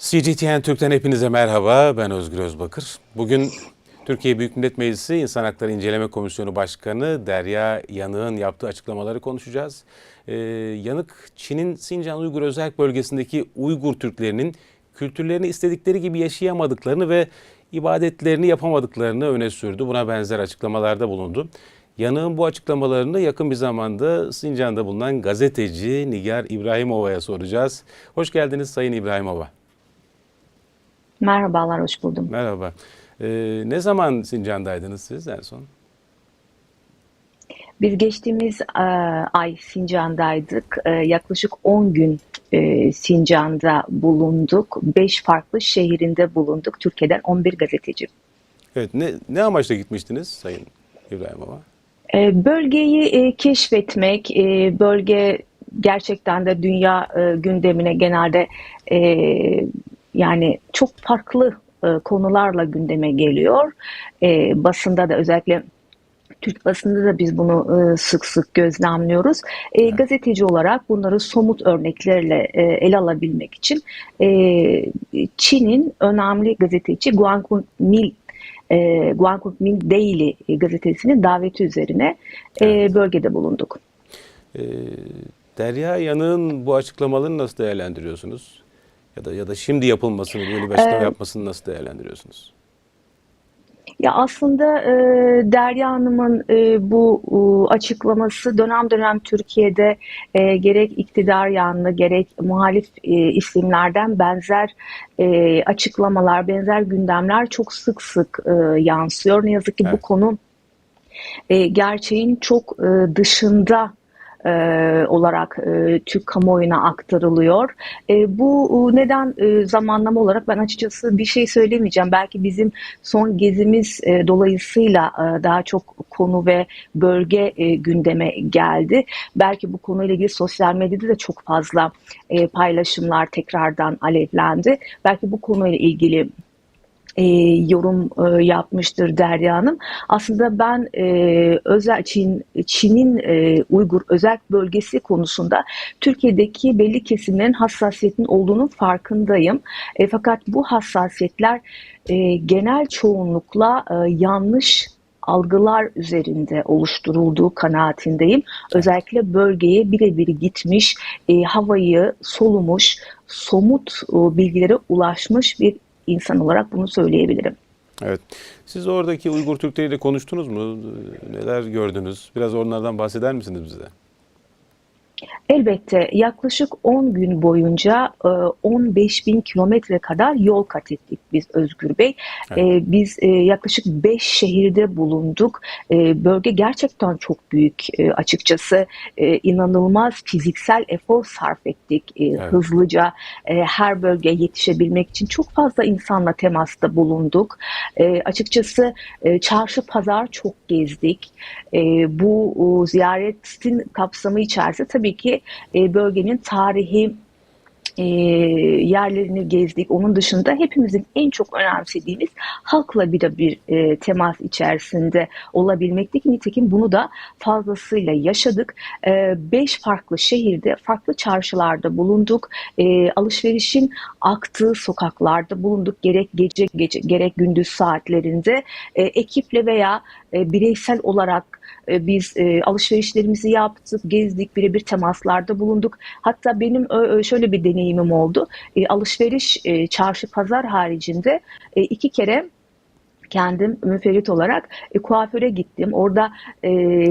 CGTN Türk'ten hepinize merhaba. Ben Özgür Özbakır. Bugün Türkiye Büyük Millet Meclisi İnsan Hakları İnceleme Komisyonu Başkanı Derya Yanık'ın yaptığı açıklamaları konuşacağız. Ee, Yanık, Çin'in Sincan Uygur Özerk Bölgesi'ndeki Uygur Türklerinin kültürlerini istedikleri gibi yaşayamadıklarını ve ibadetlerini yapamadıklarını öne sürdü. Buna benzer açıklamalarda bulundu. Yanık'ın bu açıklamalarını yakın bir zamanda Sincan'da bulunan gazeteci Nigar İbrahimova'ya soracağız. Hoş geldiniz Sayın İbrahimova. Merhabalar, hoş buldum. Merhaba. Ee, ne zaman Sincan'daydınız siz en son? Biz geçtiğimiz e, ay Sincan'daydık. E, yaklaşık 10 gün e, Sincan'da bulunduk. 5 farklı şehrinde bulunduk. Türkiye'den 11 gazeteci. Evet, ne, ne amaçla gitmiştiniz Sayın İbrahimova? E, bölgeyi e, keşfetmek, e, bölge gerçekten de dünya e, gündemine genelde e, yani çok farklı e, konularla gündeme geliyor. E, basında da özellikle Türk basında da biz bunu e, sık sık gözlemliyoruz. E, Evet. Gazeteci olarak bunları somut örneklerle e, ele alabilmek için e, Çin'in önemli gazeteci Guangxu Mil e, Guangxu Mil Daily gazetesinin daveti üzerine e, Evet. bölgede bulunduk. Ee, Derya Yanık'ın bu açıklamalarını nasıl değerlendiriyorsunuz? Ya da ya da şimdi yapılmasını, böyle bir açıklama Ee, yapmasını nasıl değerlendiriyorsunuz? Ya aslında e, Derya Hanım'ın e, bu e, açıklaması dönem dönem Türkiye'de e, gerek iktidar yanlı gerek muhalif e, isimlerden benzer e, açıklamalar, benzer gündemler çok sık sık e, yansıyor. Ne yazık ki bu Evet. konu e, gerçeğin çok e, dışında e, olarak e, Türk kamuoyuna aktarılıyor. E, bu e, neden e, zamanlama olarak ben açıkçası bir şey söylemeyeceğim. Belki bizim son gezimiz e, dolayısıyla e, daha çok konu ve bölge e, gündeme geldi. Belki bu konuyla ilgili sosyal medyada da çok fazla e, paylaşımlar tekrardan alevlendi. Belki bu konuyla ilgili e, yorum e, yapmıştır Derya Hanım. Aslında ben e, özel Çin Çin'in e, Uygur özel bölgesi konusunda Türkiye'deki belli kesimlerin hassasiyetin olduğunun farkındayım. E, fakat bu hassasiyetler e, genel çoğunlukla e, yanlış algılar üzerinde oluşturulduğu kanaatindeyim. Özellikle bölgeye birebir gitmiş, e, havayı solumuş, somut e, bilgilere ulaşmış bir insan olarak bunu söyleyebilirim. Evet. Siz oradaki Uygur Türkleriyle konuştunuz mu? Neler gördünüz? Biraz onlardan bahseder misiniz bize? Elbette yaklaşık 10 gün boyunca e, 15 bin kilometre kadar yol kat ettik biz Özgür Bey. Evet. E, Biz e, yaklaşık 5 şehirde bulunduk. E, Bölge gerçekten çok büyük e, açıkçası. E, inanılmaz fiziksel efor sarf ettik e, Evet. hızlıca e, her bölgeye yetişebilmek için çok fazla insanla temasta bulunduk. E, Açıkçası e, çarşı pazar çok gezdik. E, bu ziyaretin kapsamı içerisinde tabii ki e, bölgenin tarihi e, yerlerini gezdik. Onun dışında hepimizin en çok önemsediğimiz halkla bir de bir e, temas içerisinde olabilmekti ki nitekim bunu da fazlasıyla yaşadık. E, beş farklı şehirde, farklı çarşılarda bulunduk. E, alışverişin aktığı sokaklarda bulunduk. Gerek gece, gece gerek gündüz saatlerinde e, ekiple veya e, bireysel olarak e, biz e, alışverişlerimizi yaptık, gezdik, birebir temaslarda bulunduk. Hatta benim ö- şöyle bir deneyimim oldu. E, alışveriş, e, çarşı, pazar haricinde e, iki kere kendim müferit olarak e, kuaföre gittim. Orada e,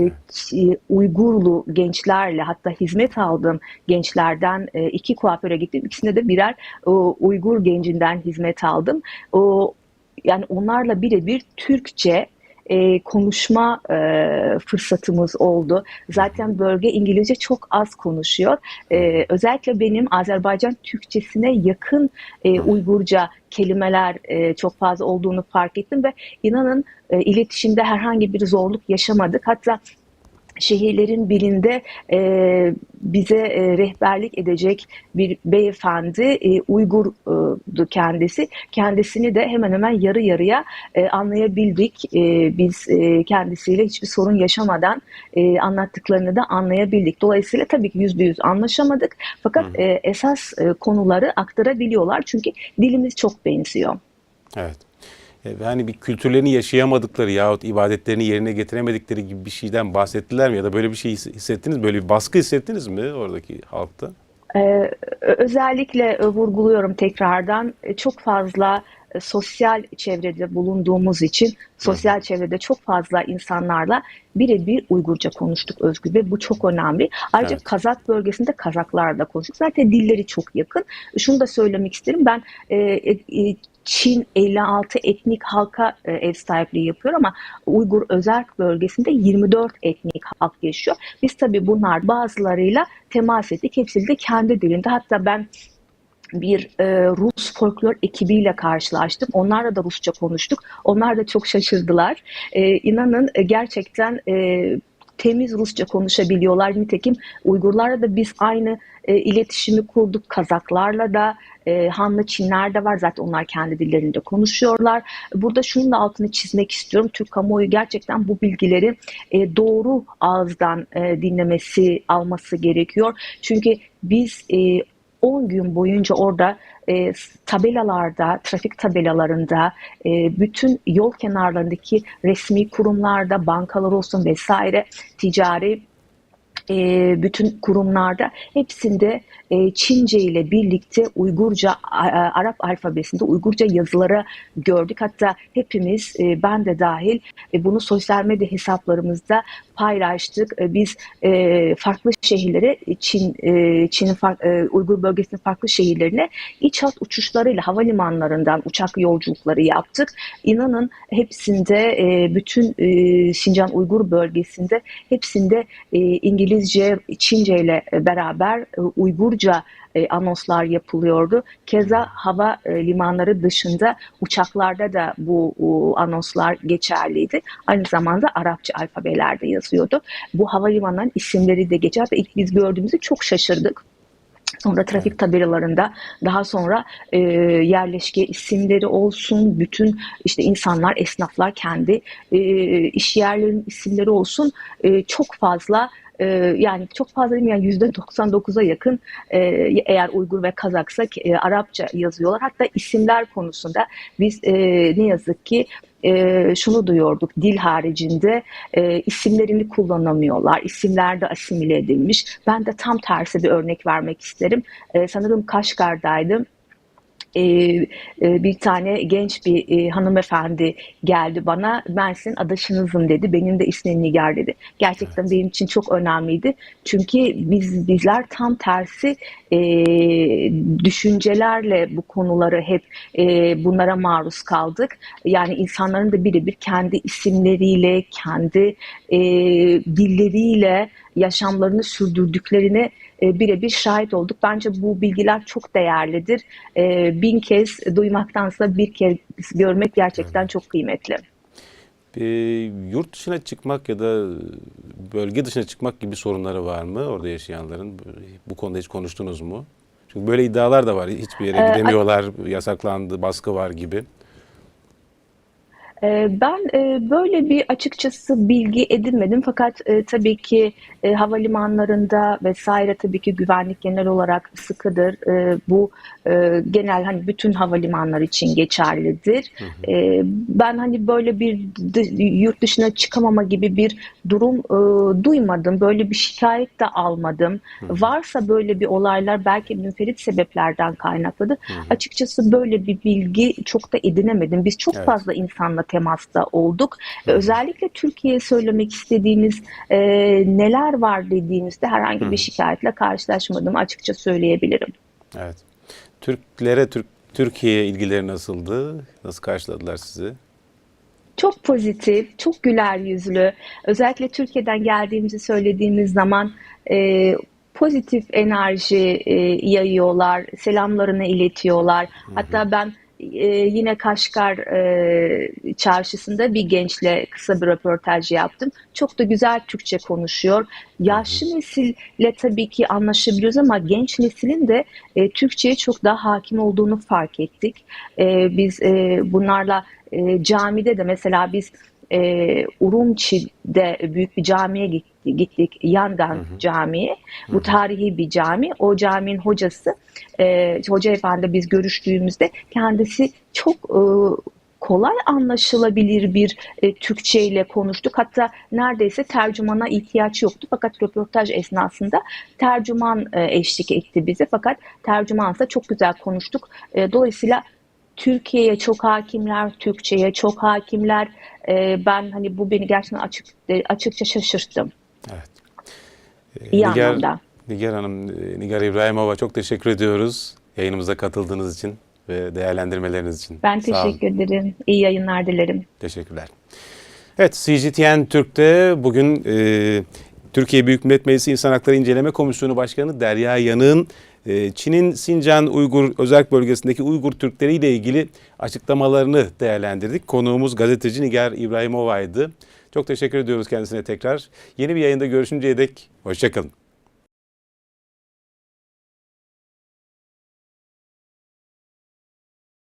Uygurlu gençlerle hatta hizmet aldığım gençlerden e, iki kuaföre gittim. İkisinde de birer e, Uygur gencinden hizmet aldım. O yani onlarla birebir Türkçe e, konuşma e, fırsatımız oldu. Zaten bölge İngilizce çok az konuşuyor. E, özellikle benim Azerbaycan Türkçesine yakın e, Uygurca kelimeler e, çok fazla olduğunu fark ettim ve inanın e, iletişimde herhangi bir zorluk yaşamadık. Hatta şehirlerin birinde e, bize e, rehberlik edecek bir beyefendi e, Uygur'du kendisi. Kendisini de hemen hemen yarı yarıya e, anlayabildik. E, biz e, kendisiyle hiçbir sorun yaşamadan e, anlattıklarını da anlayabildik. Dolayısıyla tabii ki yüzde yüz anlaşamadık. Fakat e, esas e, konuları aktarabiliyorlar çünkü dilimiz çok benziyor. Evet. E, Yani bir kültürlerini yaşayamadıkları yahut ibadetlerini yerine getiremedikleri gibi bir şeyden bahsettiler mi? Ya da böyle bir şey his- hissettiniz? Böyle bir baskı hissettiniz mi oradaki halkta? Ee, özellikle vurguluyorum tekrardan e, çok fazla sosyal çevrede bulunduğumuz için sosyal çevrede çok fazla insanlarla birebir Uygurca konuştuk Özgür ve bu çok önemli. Ayrıca Evet. Kazak bölgesinde Kazaklarla konuştuk. Zaten dilleri çok yakın. Şunu da söylemek isterim. Ben e, e, Çin 56 etnik halka e, ev sahipliği yapıyor ama Uygur Özerk bölgesinde 24 etnik halk yaşıyor. Biz tabii bunlar bazılarıyla temas ettik. Hepsi de kendi dilinde. Hatta ben bir e, Rus folklor ekibiyle karşılaştım. Onlarla da Rusça konuştuk. Onlar da çok şaşırdılar. E, inanın e, gerçekten e, temiz Rusça konuşabiliyorlar. Nitekim Uygurlarla da biz aynı e, iletişimi kurduk. Kazaklarla da e, Hanlı Çinler de var. Zaten onlar kendi dillerinde konuşuyorlar. Burada şunun da altını çizmek istiyorum. Türk kamuoyu gerçekten bu bilgileri e, doğru ağızdan e, dinlemesi, alması gerekiyor. Çünkü biz e, 10 gün boyunca orada e, tabelalarda, trafik tabelalarında, e, bütün yol kenarlarındaki resmi kurumlarda, bankalar olsun vesaire, ticari e, bütün kurumlarda hepsinde e, Çince ile birlikte Uygurca, Arap alfabesinde Uygurca yazıları gördük. Hatta hepimiz, e, ben de dahil bunu sosyal medya hesaplarımızda paylaştık. Biz farklı şehirlere, Çin, Çin'in Uygur bölgesinin farklı şehirlerine iç hat uçuşlarıyla havalimanlarından uçak yolculukları yaptık. İnanın hepsinde bütün e, Şincan Uygur bölgesinde hepsinde e, İngilizce, Çince ile beraber e, Uygurca e, anonslar yapılıyordu. Keza hava e, limanları dışında uçaklarda da bu anonslar geçerliydi. Aynı zamanda Arapça alfabelerde yazıyordu. Bu havalimanlarının isimleri de geçer. Hatta ilk biz gördüğümüzde çok şaşırdık. Sonra trafik tabelalarında daha sonra e, yerleşke isimleri olsun, bütün işte insanlar, esnaflar kendi e, iş yerlerinin isimleri olsun e, çok fazla e, yani çok fazla değil mi yani yüzde 99'a yakın e, eğer Uygur ve Kazaksa e, Arapça yazıyorlar. Hatta isimler konusunda biz e, ne yazık ki e, şunu duyuyorduk dil haricinde e, isimlerini kullanamıyorlar. İsimler de asimile edilmiş. Ben de tam tersi bir örnek vermek isterim. E, sanırım Kaşgar'daydım. E, e, bir tane genç bir e, hanımefendi geldi bana. Ben sizin adaşınızım dedi. Benim de ismim Nigar dedi. Gerçekten benim için çok önemliydi. Çünkü biz bizler tam tersi e, düşüncelerle bu konuları hep e, bunlara maruz kaldık. Yani insanların da birebir kendi isimleriyle, kendi e, dilleriyle yaşamlarını sürdürdüklerine e, birebir şahit olduk. Bence bu bilgiler çok değerlidir. E, bin kez duymaktansa bir kez görmek gerçekten çok kıymetli. E, yurt dışına çıkmak ya da bölge dışına çıkmak gibi sorunları var mı orada yaşayanların? Bu konuda hiç konuştunuz mu? Çünkü böyle iddialar da var. Hiçbir yere Ee, gidemiyorlar, yasaklandı, baskı var gibi. Ee, Ben e, böyle bir açıkçası bilgi edinmedim fakat e, tabii ki e, havalimanlarında vesaire tabii ki güvenlik genel olarak sıkıdır. Bu genel hani bütün havalimanları için geçerlidir. E, ben hani böyle bir yurt dışına çıkamama gibi bir durum duymadım. Böyle bir şikayet de almadım. Varsa böyle bir olaylar belki münferit sebeplerden kaynaklıdır. Açıkçası böyle bir bilgi çok da edinemedim. Biz çok Evet. fazla insanla temasta olduk. Ve Özellikle Türkiye'ye söylemek istediğimiz e, neler var dediğimizde herhangi bir şikayetle karşılaşmadım açıkça söyleyebilirim. Evet. Türklere, Türk Türkiye'ye ilgileri nasıldı? Nasıl karşıladılar sizi? Çok pozitif, çok güler yüzlü. Özellikle Türkiye'den geldiğimizi söylediğimiz zaman e, pozitif enerji e, yayıyorlar, selamlarını iletiyorlar. Hatta ben e, yine Kaşgar e, çarşısında bir gençle kısa bir röportaj yaptım. Çok da güzel Türkçe konuşuyor. Yaşlı nesille tabii ki anlaşabiliyoruz ama genç neslin de e, Türkçe'ye çok daha hakim olduğunu fark ettik. E, biz e, bunlarla e, camide de mesela biz e, Urumçi'de büyük bir camiye gittik, gittik Yangan Camii. Bu tarihi bir cami. O caminin hocası, e, hoca efendi biz görüştüğümüzde kendisi çok e, kolay anlaşılabilir bir e, Türkçe ile konuştuk. Hatta neredeyse tercümana ihtiyaç yoktu. Fakat röportaj esnasında tercüman e, eşlik etti bize. Fakat tercümansa çok güzel konuştuk. E, dolayısıyla Türkiye'ye çok hakimler, Türkçe'ye çok hakimler. Ee, ben hani bu beni gerçekten açık e, açıkça şaşırttım. Evet. İyi Nigar, anlamda. Nigar Hanım, e, Nigar İbrahimova çok teşekkür ediyoruz yayınımıza katıldığınız için ve değerlendirmeleriniz için. Ben teşekkür ederim. İyi yayınlar dilerim. Teşekkürler. Evet, CGTN Türk'te bugün e, Türkiye Büyük Millet Meclisi İnsan Hakları İnceleme Komisyonu Başkanı Derya Yanık'ın e, Çin'in Sincan Uygur Özerk Bölgesi'ndeki Uygur Türkleri ile ilgili açıklamalarını değerlendirdik. Konuğumuz gazeteci Nigar İbrahimova'ydı. Çok teşekkür ediyoruz kendisine tekrar. Yeni bir yayında görüşünceye dek hoşçakalın.